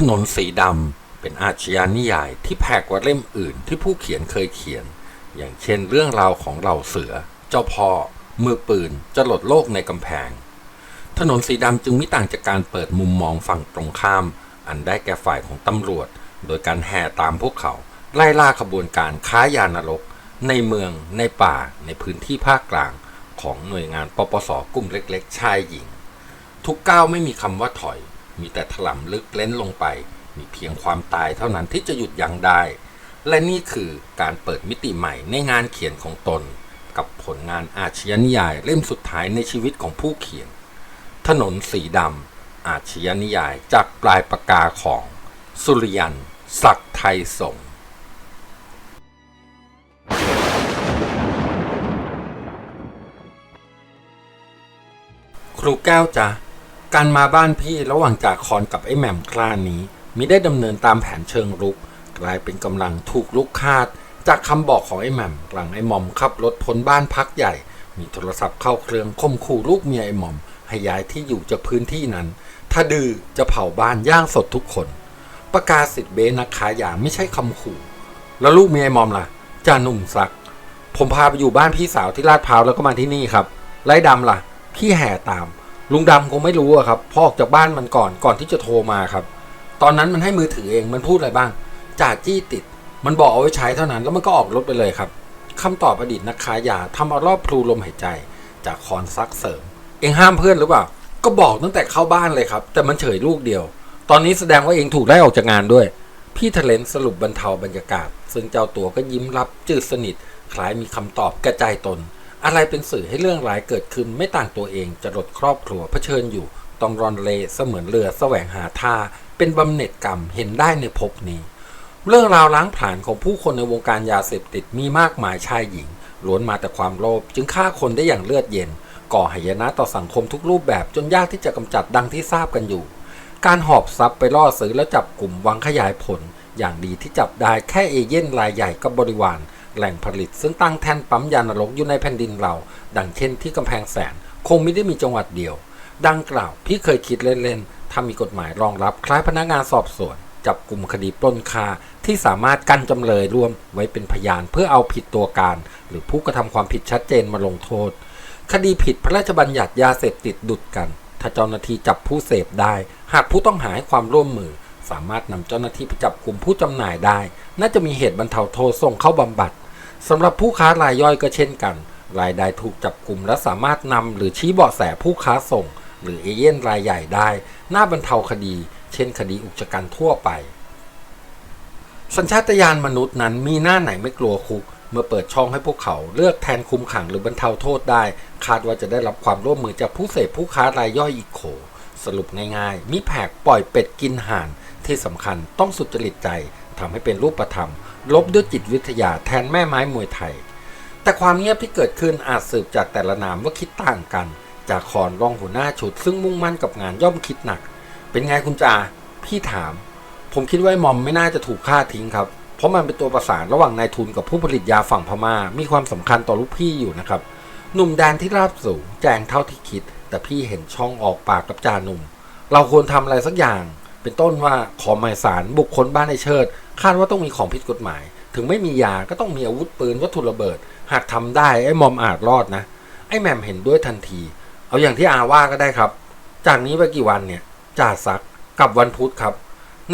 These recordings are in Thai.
ถนนสีดำเป็นอาชญานิยายที่แพกกว่าเล่มอื่นที่ผู้เขียนเคยเขียน อย่างเช่นเรื่องราวของเหล่าเสือ เจ้าพ่อ มือปืนจะหลดโลกในกำแพง ถนนสีดำจึงไม่ต่างจากการเปิดมุมมองฝั่งตรงข้าม อันได้แก่ฝ่ายของตำรวจ โดยการแห่ตามพวกเขา ไล่ล่าขบวนการค้ายานรก ในเมือง ในป่า ในพื้นที่ภาคกลาง ของหน่วยงานปปสกลุ่มเล็ก ๆ ชายหญิง ทุกก้าวไม่มีคำว่าถอย มีแต่ถล่มลึกเล้นลงไป มีเพียงความตายเท่านั้นที่จะหยุดยั้งได้ และนี่คือการเปิดมิติใหม่ในงานเขียนของตน กับผลงานอาชญานิยายเล่มสุดท้ายในชีวิตของผู้เขียน ถนนสีดำอาชญานิยายจากปลายปากกาของ สุริยันศักดิ์ไทยสงครูแก้วจ๊ะ การมาบ้านพี่ระหว่างจากคอนกับไอ้แหม่มคลานี้มิได้ดำเนินตามแผนเชิงรุก กลายเป็นกำลังถูกลุกคาด จากคำบอกของไอ้แหม่มหลังไอ้หม่อมขับรถพ้นบ้านพักใหญ่ มีโทรศัพท์เข้าเครื่องข่มขู่ลูกเมียไอ้หม่อม ให้ย้ายที่อยู่จากพื้นที่นั้น ถ้าดื้อจะเผาบ้านย่างสดทุกคน ประกาศสิทธิ์เบนักขายอย่างไม่ใช่คำขู่ แล้วลูกเมียไอ้หม่อมล่ะจ่าหนุ่มซัก ผมพาไปอยู่บ้านพี่สาวที่ลาดพร้าวแล้วก็มาที่นี่ครับไล่ดำล่ะ พี่แห่ตาม ลุงดำคงไม่รู้อะครับพ่อออกจากบ้านมันก่อนก่อนที่จะโทรมาครับ ตอนนั้นมันให้มือถือเองมันพูดอะไรบ้างจ่าจี้ติด มันบอกเอาไว้ใช้เท่านั้นแล้วมันก็ออกรถไปเลยครับคำตอบอดีตนักขายยาทำเอารอบพลูลมหายใจ จากคอนซักเสริม เองห้ามเพื่อนหรือเปล่า ก็บอกตั้งแต่เข้าบ้านเลยครับ แต่มันเฉยลูกเดียว ตอนนี้แสดงว่าเองถูกไล่ออกจากงานด้วย พี่ทะเลนสรุปบรรเทาบรรยากาศ ซึ่งเจ้าตัวก็ยิ้มรับจืดสนิทคล้ายมีคำตอบกระจายตน อะไรเป็นสื่อให้เรื่องร้ายเกิดขึ้นไม่ต่างตัวเองจะลดครอบครัวเผชิญอยู่ต้องรอนเลเสมือนเรือแสวงหาท่าเป็นบำเหน็จกรรมเห็นได้ในภพนี้ เรื่องราวล้างผลาญของผู้คนในวงการยาเสพติดมีมากมายชายหญิงล้วนมาแต่ความโลภจึงฆ่าคนได้อย่างเลือดเย็น ก่อหายนะต่อสังคมทุกรูปแบบจนยากที่จะกำจัดดังที่ทราบกันอยู่ การหอบทรัพย์ไปล่อซื้อแล้วจับกลุ่มวังขยายผล อย่างดีที่จับได้แค่เอเย่นรายใหญ่กับบริวาร แหล่งผลิต ซึ่งตั้งแท่นปั๊มยานรกอยู่ในแผ่นดินเรา ดังเช่นที่กำแพงแสน คงไม่ได้มีจังหวัดเดียว ดังกล่าวพี่เคยคิดเล่นๆถ้ามีกฎหมายรองรับคล้ายพนักงานสอบสวน จับกลุ่มคดีปล้นคาที่สามารถกันจำเลยร่วมไว้เป็นพยานเพื่อเอาผิดตัวการ หรือผู้กระทำความผิดชัดเจนมาลงโทษ คดีผิดพระราชบัญญัติยาเสพติดดุดกัน ถ้าเจ้าหน้าที่จับผู้เสพได้ หากผู้ต้องหาให้ความร่วมมือสามารถนำเจ้าหน้าที่ไปจับกลุ่มผู้จำหน่ายได้ น่าจะมีเหตุบรรเทาโทษส่งเข้าบำบัด สำหรับผู้ค้ารายย่อยก็เช่นกัน รายใดถูกจับกลุ่มและสามารถนำหรือชี้เบาะแสผู้ค้าส่ง หรือเอเย่นรายใหญ่ได้ หน่าบรรเทาคดี เช่นคดีอุกชะกันทั่วไป สัญชาตญาณมนุษย์นั้นมีหน้าไหนไม่กลัวคุก เมื่อเปิดช่องให้พวกเขาเลือกแทนคุมขังหรือบรรเทาโทษได้ คาดว่าจะได้รับความร่วมมือจากผู้เสพผู้ค้ารายย่อยอีกโข สรุปง่ายๆมิแผกปล่อยเป็ดกินห่านที่สำคัญต้องสุจริตใจ ทำให้เป็นรูปธรรม ลบด้วยจิตวิทยาแทนแม่ไม้มวยไทย แต่ความเงียบที่เกิดขึ้นอาจสืบจากแต่ละนามว่าคิดต่างกัน จากคอนรองหัวหน้าชุด ซึ่งมุ่งมั่นกับงานย่อมคิดหนัก เป็นไงคุณจาพี่ถาม ผมคิดว่ามอมไม่น่าจะถูกฆ่าทิ้งครับเพราะมันเป็นตัวประสานระหว่างนายทุนกับผู้ผลิตยาฝั่งพม่า มีความสำคัญต่อลูกพี่อยู่นะครับ หนุ่มแดนที่ราบสูงแจงเท่าที่คิด แต่พี่เห็นช่องออกปากกับจาหนุ่ม เราควรทำอะไรสักอย่าง เป็นต้นว่าขอหมายสารบุคคลบ้านในเชิด คาดว่าต้องมีของผิดกฎหมาย ถึงไม่มียาก็ต้องมีอาวุธปืนวัตถุระเบิด หากทำได้ไอ้มอมอาจรอดนะ ไอ้แมมเห็นด้วยทันที เอาอย่างที่อาว่าก็ได้ครับ จากนี้ไปกี่วันเนี่ยจ่าซักกับวันพุธครับ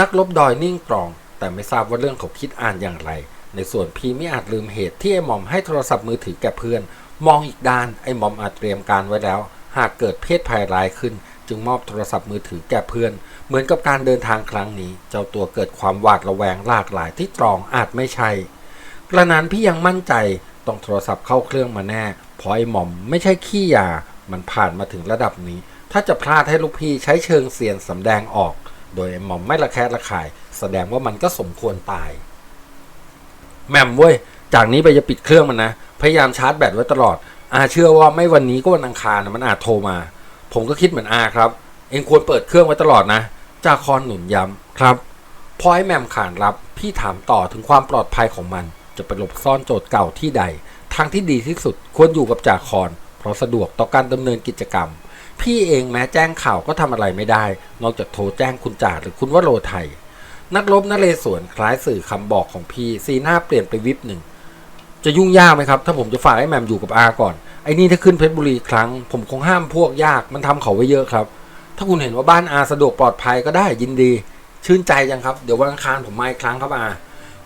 นักลบดอยนิ่งกรอง แต่ไม่ทราบว่าเรื่องเขาคิดอ่านอย่างไร ในส่วนพีไม่อาจลืมเหตุที่ไอ้มอมให้โทรศัพท์มือถือแก่เพื่อน มองอีกด้านไอ้มอมอาจเตรียมการไว้แล้ว หากเกิดเพศภัยร้ายขึ้น จึงมอบโทรศัพท์มือถือแก่เพื่อน เหมือนกับการเดินทางครั้งนี้ เจ้าตัวเกิดความหวาดระแวงหลากหลายที่ตรองอาจไม่ใช่ กระนั้นพี่ยังมั่นใจต้องโทรศัพท์เข้าเครื่องมาแน่เพราะไอ้หม่อมไม่ใช่ขี้ยา มันผ่านมาถึงระดับนี้ ถ้าจะพลาดให้ลูกพี่ใช้เชิงเสียนสำแดงออก โดยไอ้หม่อมไม่ระแคะระคาย แสดงว่ามันก็สมควรตายแหม่มเว้ย จากนี้ไปจะปิดเครื่องมันนะ พยายามชาร์จแบตไว้ตลอดอาเชื่อว่าไม่วันนี้ก็วันอังคารนะมันอาจโทรมา ผมก็คิดเหมือนอาครับ เองควรเปิดเครื่องไว้ตลอดนะ จาคอนหนุนย้ำครับ พอไอ้แมมขานรับพี่ถามต่อถึงความปลอดภัยของมัน จะไปหลบซ่อนโจทย์เก่าที่ใด ทางที่ดีที่สุดควรอยู่กับจาคอน เพราะสะดวกต่อการดำเนินกิจกรรม พี่เองแม้แจ้งข่าวก็ทำอะไรไม่ได้ นอกจากโทรแจ้งคุณจ่าหรือคุณวโรไทย นักรบนเรศวรคล้ายสื่อคำบอกของพี่สีหน้าเปลี่ยนไปวิบหนึ่ง จะยุ่งยากไหมครับ ถ้าผมจะฝากไอ้แหมมอยู่กับอาก่อนไอ้นี่ถ้าขึ้นเพชรบุรีครั้ง ผมคงห้ามพวกยากมันทำเขาไว้เยอะครับ ถ้าคุณเห็นว่าบ้านอาสะดวกปลอดภัยก็ได้ยินดี ชื่นใจจังครับ เดี๋ยววันอังคารผมมาอีกครั้งครับอา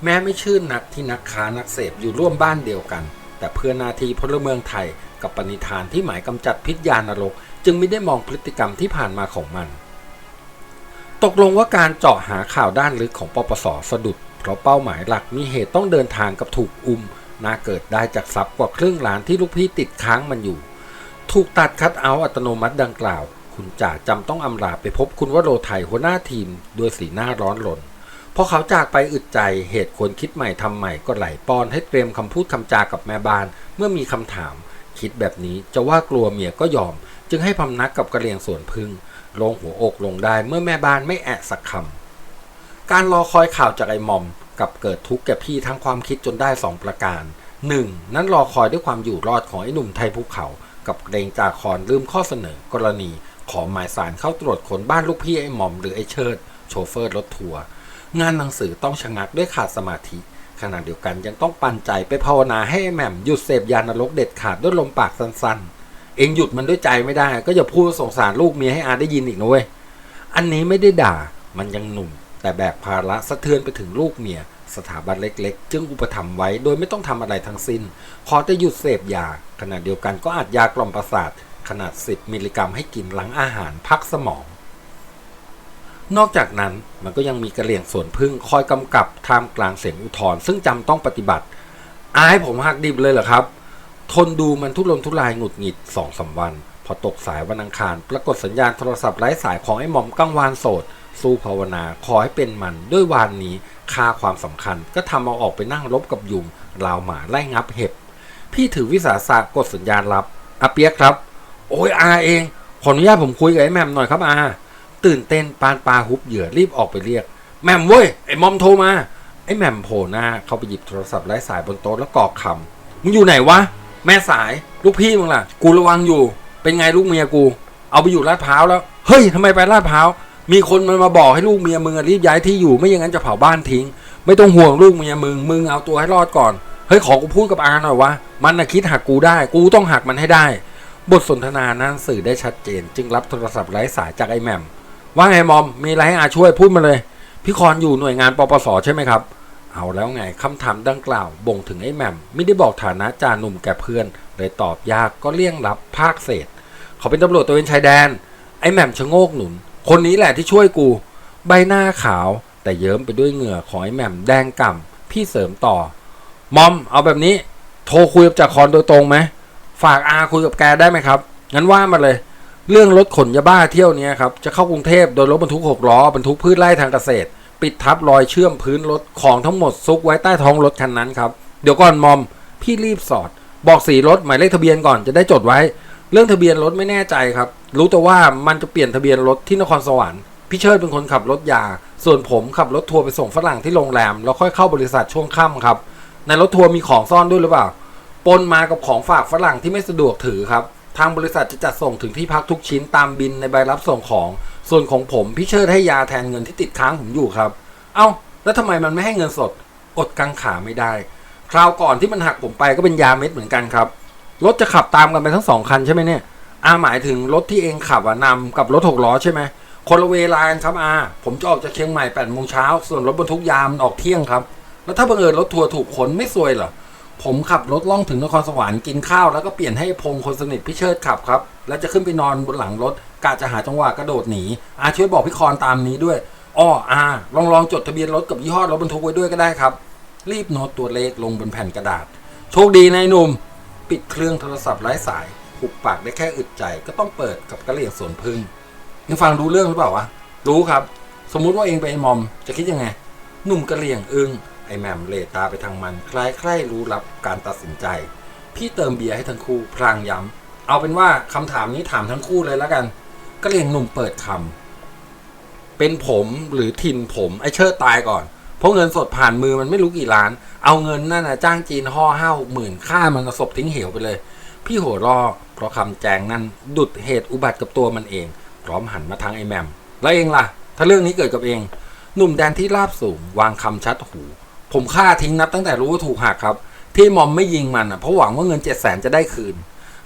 แม้ไม่ชื่นนักที่นักค้านักเสพอยู่ร่วมบ้านเดียวกัน แต่เพื่อนาทีพลเมืองไทยกับปณิธานที่หมายกำจัดพิษยานรก จึงไม่ได้มองพฤติกรรมที่ผ่านมาของมัน ตกลงว่าการเจาะหาข่าวด้านลึกของปปสสะดุด เพราะเป้าหมายหลักมีเหตุต้องเดินทางกับถูกอุ้ม น่าเกิดได้จากทรัพย์กว่าครึ่งล้านที่ลูกพี่ติดค้างมันอยู่ ถูกตัดคัดเอาท์อัตโนมัติดังกล่าว คุณจ่าจำต้องอำลาไปพบคุณวโรไทยหัวหน้าทีมด้วยสีหน้าร้อนรนพอเขาจากไปอึดใจเหตุควรคิดใหม่ทำใหม่ก็ไหลป้อนให้เตรียมคำพูดคำจากับแม่บ้าน เมื่อมีคำถาม คิดแบบนี้จะว่ากลัวเมียก็ยอม จึงให้พำนักกับกระเลียงสวนพึ่งลงหัวอกลงได้เมื่อแม่บ้านไม่แอะสักคำการรอคอยข่าวจากไอ้หมอม กับเกิดทุกข์แก่พี่ทั้งความคิดจนได้สองประการ 1. นั้นรอคอยด้วยความอยู่รอดของไอ้หนุ่มไทยภูเขา กับเกรงจากคอนลืมข้อเสนอกรณี ขอหมายสารเข้าตรวจค้นบ้านลูกพี่ไอ้หมอมหรือไอ้เชิด โชเฟอร์รถทัวร์งานหนังสือต้องชะงักด้วยขาดสมาธิ ขณะเดียวกันยังต้องปันใจไปภาวนาให้แหม่มหยุดเสพยานรกเด็ดขาดด้วยลมปากสั้นๆ เองหยุดมันด้วยใจไม่ได้ ก็อย่าพูดสงสารลูกเมียให้อาได้ยินอีกนะเว้ยอันนี้ไม่ได้ด่ามันยังหนุ่ม แต่แบกภาระสะเทือนไปถึงลูกเมีย สถาบันเล็กๆ จึงอุปถัมภ์ไว้โดยไม่ต้องทำอะไรทั้งสิ้นขอจะหยุดเสพยา ขณะเดียวกันก็อัดยากล่อมประสาท ขนาด 10 มิลลิกรัมให้กินหลังอาหารพักสมอง นอกจากนั้นมันก็ยังมีกระเหลี่ยงสวนพึ่งคอยกำกับท่ามกลางเสียงอุทธร์ซึ่งจำต้องปฏิบัติ อายผมหักดิบเลยเหรอครับ ทนดูมันทุรนทุรายหงุดหงิดสองสามวัน พอตกสายวันอังคาร ปรากฏสัญญาณโทรศัพท์ไร้สายของไอ้หม่อมกังวานโสด สู้ภาวนา ขอให้เป็นมัน ด้วยวานนี้ค่าความสำคัญ ก็ทำเอาออกไปนั่งรบกับยุงราวหมาไล่งับเห็บ พี่ถือวิสาสะกดสัญญาณรับอาเปียกครับ โอ้ยอาเอง ขออนุญาตผมคุยกับไอ้แมมหน่อยครับอาตื่นเต้นปานปลาฮุบเหยื่อรีบออกไปเรียก แมมเว้ยไอ้มอมโทรมาไอ้แมมโผล่หน้าเข้าไปหยิบโทรศัพท์ไร้สายบนโต๊ะแล้วกรอกคำมึงอยู่ไหนวะแม่สายลูกพี่มึงล่ะ กูระวังอยู่ เป็นไงลูกเมียกู เอาไปอยู่ลาดพร้าวแล้ว เฮ้ยทำไมไปลาดพร้าว มีคนมันมาบอกให้ลูกเมียมึงรีบย้ายที่อยู่ไม่อย่างนั้นจะเผาบ้านทิ้ง ไม่ต้องห่วงลูกเมียมึงมึงเอาตัวให้รอดก่อนเฮ้ยขอกูพูดกับอาหน่อยวะมันนะคิดหักกูได้ กูต้องหักมันให้ได้ บทสนทนานั้นสื่อได้ชัดเจน จึงรับโทรศัพท์ไร้สายจากไอ้แหม่มว่าไงมอมมีอะไรให้อาช่วยพูดมาเลยพี่คอนอยู่หน่วยงานปปสใช่ไหมครับ เอาแล้วไงคำถามดังกล่าว บ่งถึงไอ้แหม่มไม่ได้บอกฐานะจ่าหนุ่มแก่เพื่อน เลยตอบยากก็เลี่ยงรับภาคเศษ เขาเป็นตำรวจตระเวนชายแดน ไอ้แหม่มชะโงกหนุน คนนี้แหละที่ช่วยกู ใบหน้าขาว แต่เยิ้มไปด้วยเหงื่อของไอ้แหม่มแดงก่ำพี่เสริมต่อ มอมเอาแบบนี้ โทรคุยกับจ่าคอนโดยตรงไหมฝากอาคุยกับแกได้ไหมครับ งั้นว่ามาเลย เรื่องรถขนยาบ้าเที่ยวเนี้ยครับ จะเข้ากรุงเทพโดยรถบรรทุกหกล้อบรรทุกพืชไร่ทางเกษตร ปิดทับรอยเชื่อมพื้นรถของทั้งหมดซุกไว้ใต้ท้องรถคันนั้นครับ เดี๋ยวก่อนมอม พี่รีบสอด บอกสีรถหมายเลขทะเบียนก่อนจะได้จดไว้ เรื่องทะเบียนรถไม่แน่ใจครับ รู้แต่ว่ามันจะเปลี่ยนทะเบียนรถที่นครสวรรค์พี่เชิดเป็นคนขับรถยา ส่วนผมขับรถทัวร์ไปส่งฝรั่งที่โรงแรม แล้วค่อยเข้าบริษัทช่วงค่ำครับ ในรถทัวร์มีของซ่อนด้วยหรือเปล่า ปนมากับของฝากฝรั่งที่ไม่สะดวกถือครับ ทางบริษัทจะจัดส่งถึงที่พักทุกชิ้นตามบินในใบรับส่งของ ส่วนของผมพี่เชิดให้ยาแทนเงินที่ติดค้างผมอยู่ครับ เอ้า แล้วทำไมมันไม่ให้เงินสด อดกังขาไม่ได้ คราวก่อนที่มันหักผมไปก็เป็นยาเม็ดเหมือนกันครับ รถจะขับตามกันไปทั้งสองคันใช่ไหมเนี่ยอาหมายถึงรถที่เองขับอะนำกับรถหกล้อใช่ไหมคนละเวลานครับอาผมจะออกจากเชียงใหม่แปดโมงเช้าส่วนรถบรรทุกยามันออกเที่ยงครับ แล้วถ้าบังเอิญรถทัวร์ถูกขนไม่ซวยเหรอผมขับรถล่องถึงนครสวรรค์กินข้าวแล้วก็เปลี่ยนให้พงคนสนิทพี่เชิดขับครับ แล้วจะขึ้นไปนอนบนหลังรถกะจะหาจังหวะกระโดดหนีอาช่วยบอกพี่คอนตามนี้ด้วยอ้ออาลองลองจดทะเบียนรถกับยี่ห้อรถบรรทุกไว้ด้วยก็ได้ครับ รีบโน้ตตัวเลขลงบนแผ่นกระดาษ โชคดีนายหนุ่ม ปิดเครื่องโทรศัพท์ไร้สายหุบปากได้แค่อึดใจก็ต้องเปิดกับกระเหลี่ยงสวนพึ่งยังฟังรู้เรื่องหรือเปล่าวะรู้ครับ สมมุติว่าเองไปมอมจะคิดยังไง หนุ่มกระเหลี่ยงอึ้งไอแมมเลตาไปทางมัน คล้ายใคร่รู้รับการตัดสินใจ พี่เติมเบียร์ให้ทั้งคู่พลางย้ำเอาเป็นว่าคำถามนี้ถามทั้งคู่เลยแล้วกัน กระเหลี่ยงหนุ่มเปิดคำเป็นผมหรือทินผมไอเชิดตายก่อน เพราะเงินสดผ่านมือมันไม่รู้กี่ล้าน เอาเงินนั่นนะจ้างจีนห่อห้าหกหมื่นค่ามันกระสบทิ้งเหวไปเลย พี่โหรอเพราะคำแจงนั้นดุดเหตุอุบัติกับตัวมันเอง พร้อมหันมาทางไอ้แหมม แล้วเองล่ะ ถ้าเรื่องนี้เกิดกับเอง หนุ่มแดนที่ราบสูง วางคำชัดหู ผมฆ่าทิ้งนับตั้งแต่รู้ว่าถูกหักครับ ที่มอมไม่ยิงมันอะเพราะหวังว่าเงินเจ็ดแสนจะได้คืน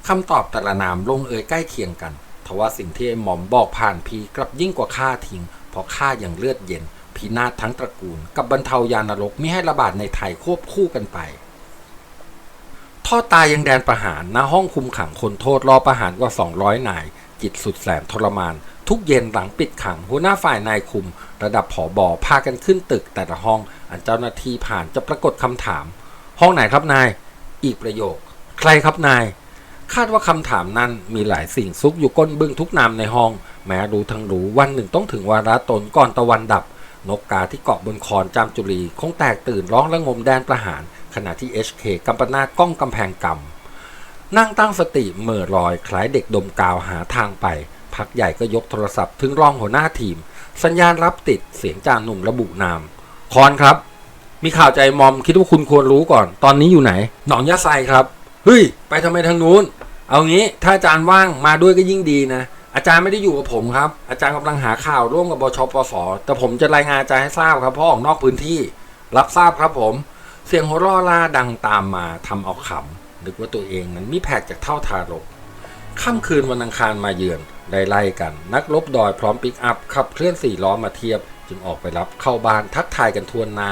คำตอบแต่ละนามลงเอยใกล้เคียงกันทว่าสิ่งที่ไอ้หมอมบอกผ่านพีกลับยิ่งกว่าฆ่าทิ้งเพราะฆ่าอย่างเลือดเย็น พินาศทั้งตระกูล กับบรรเทายานรกม่ให้ระบาดในไทยควบคู่กันไปทอดตายยังแดนประหารณห้องคุมขังคนโทษรอประหารกว่า 200 นาย จิตสุดแสนทรมาน ทุกเย็นหลังปิดขังหัวหน้าฝ่ายนายคุม ระดับผอบอพากันขึ้นตึกแต่ละห้อง อันเจ้าหน้าที่ผ่านจะปรากฏคำถาม ห้องไหนครับนาย อีกประโยค ใครครับนาย คาดว่าคำถามนั้นมีหลายสิ่งซุกอยู่ก้นบึ้งทุกนามในห้อง แม้รู้ทั้งรู้วันหนึ่งต้องถึงวาระตนก่อนตะวันดับ นกกาที่เกาะบนคอนจามจุรีคงแตกตื่นร้องระงมแดนประหาร ขณะที่ HK กำปนาตก้องกำแพงกำนั่งตั้งสติเหม่อลอยคล้ายเด็กดมกาวหาทางไป พักใหญ่ก็ยกโทรศัพท์ถึงรองหัวหน้าทีม สัญญาณรับติดเสียงจ่าหนุ่มระบุนาม คอนครับ มีข่าวใจมอมคิดว่าคุณควรรู้ก่อน ตอนนี้อยู่ไหน หนองยะไซครับเฮ้ยไปทำไมทางนู้น เอางี้ถ้าอาจารย์ว่างมาด้วยก็ยิ่งดีนะ อาจารย์ไม่ได้อยู่กับผมครับ อาจารย์กำลังหาข่าวร่วมกับบชปสแต่ผมจะรายงานอาจารย์ให้ทราบครับเพราะออกนอกพื้นที่ รับทราบครับผม เสียงหัวเร่อล่าดังตามมาทำเอาขำนึกว่าตัวเองนั้นมีแผกจากเท่าทารกค่ำคืนวันอังคารมาเยือนได้ไล่กัน นักลบดอยพร้อมปิกอัพขับเคลื่อนสี่ล้อมาเทียบ จึงออกไปรับเข้าบ้านทักทายกันทวนนา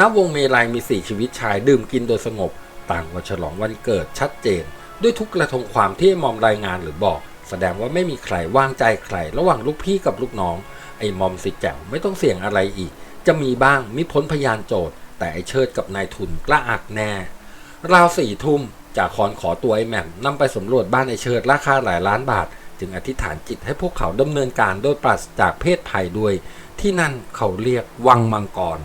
ณวงเมลัยมีสี่ชีวิตชายดื่มกินโดยสงบ ต่างวันฉลองวันเกิดชัดเจน ด้วยทุกกระทงความที่มอมรายงานหรือบอก แสดงว่าไม่มีใครวางใจใคร ระหว่างลูกพี่กับลูกน้อง ไอ้มอมสิแจ๋วไม่ต้องเสี่ยงอะไรอีก จะมีบ้างมิพ้นพยานโจทย์ แต่ไอ้เชิดกับนายทุนกล้าอักแน่ ราวสี่ทุ่มจากคอนขอตัวไอ้แหม่มนำไปสำรวจบ้านไอ้เชิดราคาหลายล้านบาท จึงอธิษฐานจิตให้พวกเขาดำเนินการโดยปราศจากเพศภัยด้วย ที่นั่นเขาเรียกวังมังกร